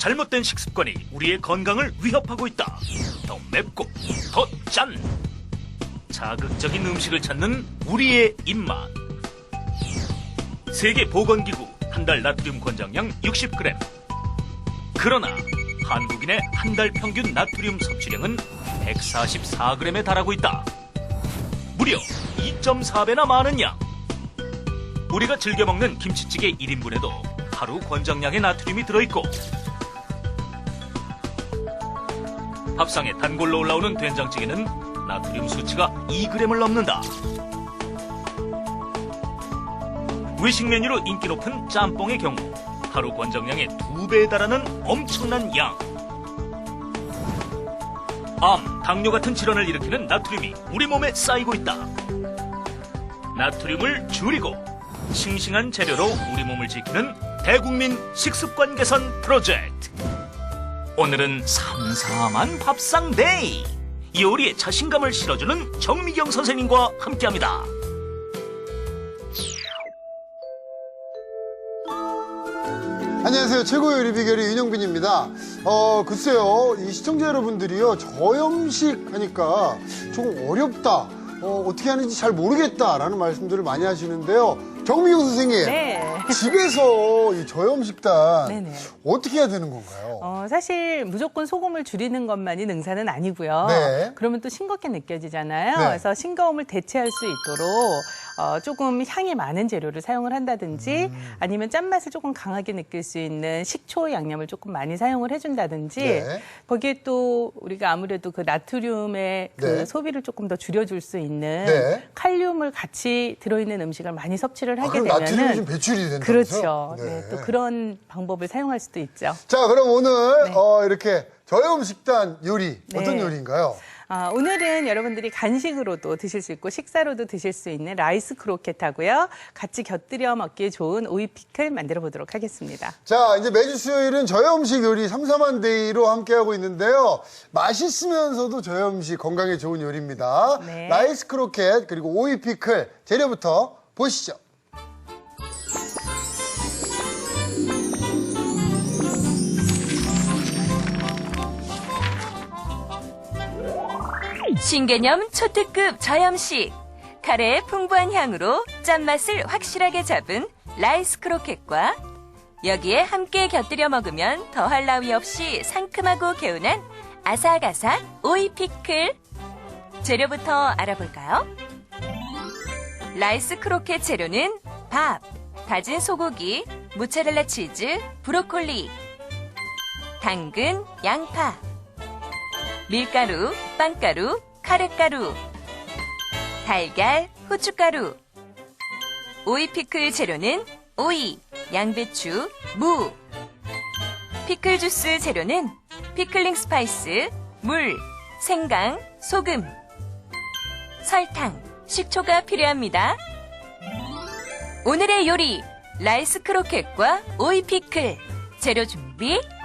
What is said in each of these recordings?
잘못된 식습관이 우리의 건강을 위협하고 있다. 더 맵고 더 짠. 자극적인 음식을 찾는 우리의 입맛. 세계 보건기구 한 달 나트륨 권장량 60g. 그러나 한국인의 한 달 평균 나트륨 섭취량은 144g에 달하고 있다. 무려 2.4배나 많은 양. 우리가 즐겨 먹는 김치찌개 1인분에도 하루 권장량의 나트륨이 들어있고 밥상에 단골로 올라오는 된장찌개는 나트륨 수치가 2g을 넘는다. 외식 메뉴로 인기 높은 짬뽕의 경우 하루 권장량의 2배에 달하는 엄청난 양. 암, 당뇨 같은 질환을 일으키는 나트륨이 우리 몸에 쌓이고 있다. 나트륨을 줄이고 싱싱한 재료로 우리 몸을 지키는 대국민 식습관 개선 프로젝트. 오늘은 삼삼한 밥상 데이. 요리에 자신감을 실어주는 정미경 선생님과 함께합니다. 안녕하세요. 최고의 요리 비결의 윤영빈입니다. 어, 글쎄요. 이 시청자 여러분들이요. 저염식 하니까 조금 어렵다. 어, 어떻게 하는지 잘 모르겠다라는 말씀들을 많이 하시는데요. 정미경 선생님. 네. 집에서 이 저염식단 네네. 어떻게 해야 되는 건가요? 어, 사실 무조건 소금을 줄이는 것만이 능사는 아니고요. 네. 그러면 또 싱겁게 느껴지잖아요. 네. 그래서 싱거움을 대체할 수 있도록 어, 조금 향이 많은 재료를 사용을 한다든지 음. 아니면 짠맛을 조금 강하게 느낄 수 있는 식초 양념을 조금 많이 사용을 해준다든지 네. 거기에 또 우리가 아무래도 그 나트륨의 그 네. 소비를 조금 더 줄여줄 수 있는 네. 칼륨을 같이 들어있는 음식을 많이 섭취를 아, 하게 그럼 나트륨이 좀 배출이 된다면서요? 그렇죠. 네. 네, 또 그런 방법을 사용할 수도 있죠. 자, 그럼 오늘 네. 어, 이렇게 저염 식단 요리 어떤 네. 요리인가요? 아, 오늘은 여러분들이 간식으로도 드실 수 있고 식사로도 드실 수 있는 라이스 크로켓하고요. 같이 곁들여 먹기에 좋은 오이 피클 만들어 보도록 하겠습니다. 자, 이제 매주 수요일은 저염식 요리 삼삼한 데이로 함께하고 있는데요. 맛있으면서도 저염식 건강에 좋은 요리입니다. 네. 라이스 크로켓 그리고 오이 피클 재료부터 보시죠. 신개념 초특급 저염식. 카레의 풍부한 향으로 짠맛을 확실하게 잡은 라이스 크로켓과 여기에 함께 곁들여 먹으면 더할 나위 없이 상큼하고 개운한 아삭아삭 오이 피클. 재료부터 알아볼까요? 라이스 크로켓 재료는 밥, 다진 소고기, 모짜렐라 치즈, 브로콜리, 당근, 양파, 밀가루, 빵가루, 카레가루, 달걀, 후춧가루. 오이 피클 재료는 오이, 양배추, 무. 피클 주스 재료는 피클링 스파이스, 물, 생강, 소금, 설탕, 식초가 필요합니다. 오늘의 요리, 라이스 크로켓과 오이 피클. 재료 준비 끝!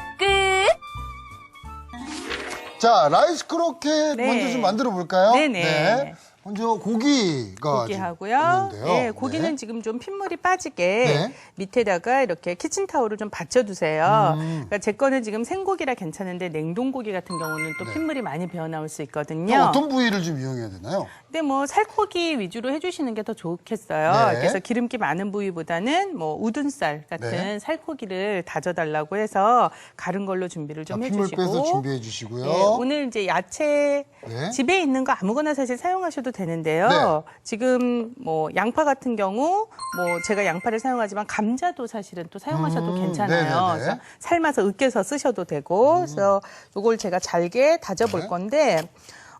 자, 라이스 크로켓 네. 먼저 좀 만들어 볼까요? 네네. 먼저 고기가 고기 하고요. 좀 있는데요. 네, 고기는 네. 지금 좀 핏물이 빠지게 네. 밑에다가 이렇게 키친타올을 좀 받쳐두세요. 음. 그러니까 제 거는 지금 생고기라 괜찮은데 냉동고기 같은 경우는 또 네. 핏물이 많이 배어나올 수 있거든요. 어떤 부위를 좀 이용해야 되나요? 근데 뭐 살코기 위주로 해주시는 게 더 좋겠어요. 네. 그래서 기름기 많은 부위보다는 뭐 우둔살 같은 네. 살코기를 다져달라고 해서 가른 걸로 준비를 자, 좀 핏물 해주시고. 빼서 준비해 주시고요. 네, 오늘 이제 야채 네. 집에 있는 거 아무거나 사실 사용하셔도 되는데요. 네. 지금 뭐 양파 같은 경우 뭐 제가 양파를 사용하지만 감자도 사실은 또 사용하셔도 음, 괜찮아요. 네네네. 음. 그래서 삶아서 으깨서 쓰셔도 되고 그래서 요걸 제가 잘게 다져볼 네. 건데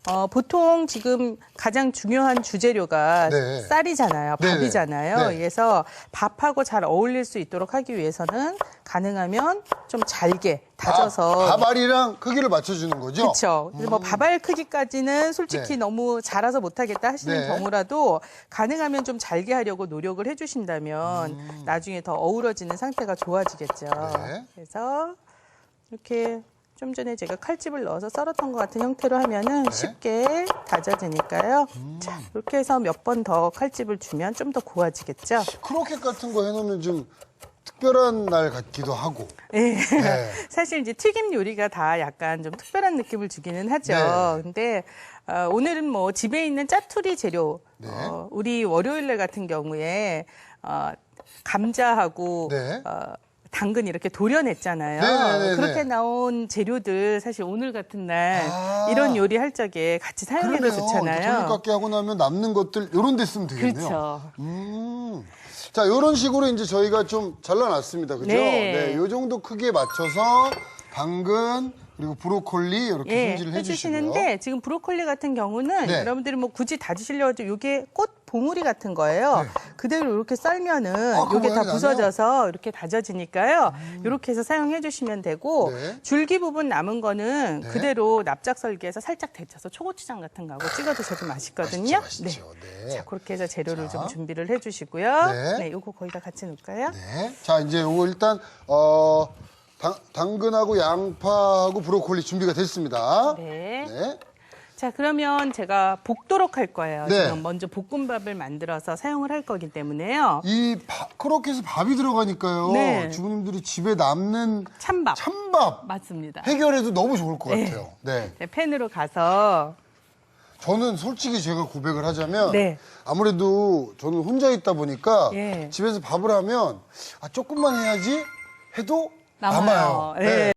어, 보통 지금 가장 중요한 주재료가 네. 쌀이잖아요. 네네. 밥이잖아요. 네. 그래서 밥하고 잘 어울릴 수 있도록 하기 위해서는 가능하면 좀 잘게 다져서 밥, 밥알이랑 크기를 맞춰주는 거죠? 그렇죠. 뭐 밥알 크기까지는 솔직히 네. 너무 자라서 못하겠다 하시는 네. 경우라도 가능하면 좀 잘게 하려고 노력을 해주신다면 나중에 더 어우러지는 상태가 좋아지겠죠. 음. 네. 그래서 이렇게 좀 전에 제가 칼집을 넣어서 썰었던 것 같은 형태로 하면은 네. 쉽게 다져지니까요. 음. 자, 이렇게 해서 몇 번 더 칼집을 주면 좀 더 고와지겠죠. 크로켓 같은 거 해놓으면 좀 특별한 날 같기도 하고. 예. 네. 사실 이제 튀김 요리가 다 약간 좀 특별한 느낌을 주기는 하죠. 네. 근데 어, 오늘은 뭐 집에 있는 짜투리 재료, 네. 어, 우리 월요일날 같은 경우에 어, 감자하고 네. 어, 당근 이렇게 도려냈잖아요. 네네네네. 그렇게 나온 재료들 사실 오늘 같은 날 아. 이런 요리 할 적에 같이 사용해도. 좋잖아요. 돌림깎기 하고 나면 남는 것들 요런 데 쓰면 되겠네요. 그렇죠. 음. 자, 요런 식으로 이제 저희가 좀 잘라놨습니다. 그죠? 네. 요 정도 크기에 맞춰서 당근 그리고 브로콜리 이렇게 예, 손질을 해주시고요. 해주시는데 지금 브로콜리 같은 경우는 네. 여러분들이 뭐 굳이 다지시려고 이게 꽃 봉우리 같은 거예요. 그대로 이렇게 썰면은 네. 아, 그 이게 다 부서져서 이렇게 다져지니까요. 이렇게 해서 사용해 주시면 되고 네. 줄기 부분 남은 거는 네. 그대로 납작 썰기해서 살짝 데쳐서 초고추장 같은 거하고 찍어 드셔도 맛있거든요. 맛있죠, 맛있죠. 네. 자, 그렇게 해서 재료를 자. 좀 준비를 해 주시고요. 네. 네. 요거 거기다 같이 놓을까요? 네. 자, 이제 요거 일단, 어, 당, 당근하고 양파하고 브로콜리 준비가 됐습니다. 네. 네. 자, 그러면 제가 볶도록 할 거예요. 네. 지금 먼저 볶음밥을 만들어서 사용을 할 거기 때문에요. 이 밥, 크로켓에 밥이 들어가니까요. 네. 주부님들이 집에 남는 찬밥. 찬밥 맞습니다. 해결해도 너무 좋을 것 같아요. 네. 네, 팬으로 가서 저는 솔직히 제가 고백을 하자면 네. 아무래도 저는 혼자 있다 보니까 예. 집에서 밥을 하면 아 조금만 해야지 해도 남아요. 남아요. 예.